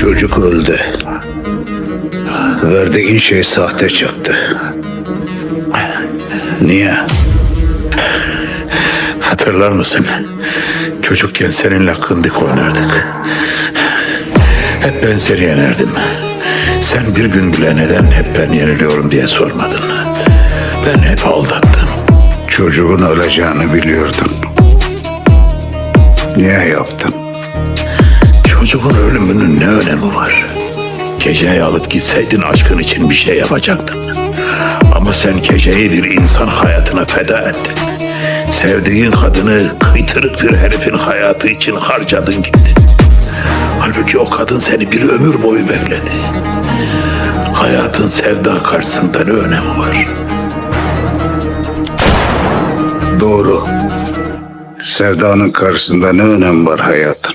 Çocuk öldü. Verdiğin şey sahte çıktı. Niye? Hatırlar mısın? Çocukken seninle kındık oynardık. Hep ben seni yenerdim. Sen bir gün bile neden hep ben yeniliyorum diye sormadın. Ben hep aldattım. Çocuğun öleceğini biliyordun. Niye yaptın? Çocuğun ölümünün ne önemi var? Geceyi alıp gitseydin aşkın için bir şey yapacaktın. Ama sen geceyi bir insan hayatına feda ettin. Sevdiğin kadını kıytırık bir herifin hayatı için harcadın gittin. Halbuki o kadın seni bir ömür boyu bekledi. Hayatın sevda karşısında ne önemi var? Doğru. Sevdanın karşısında ne önemi var hayatın?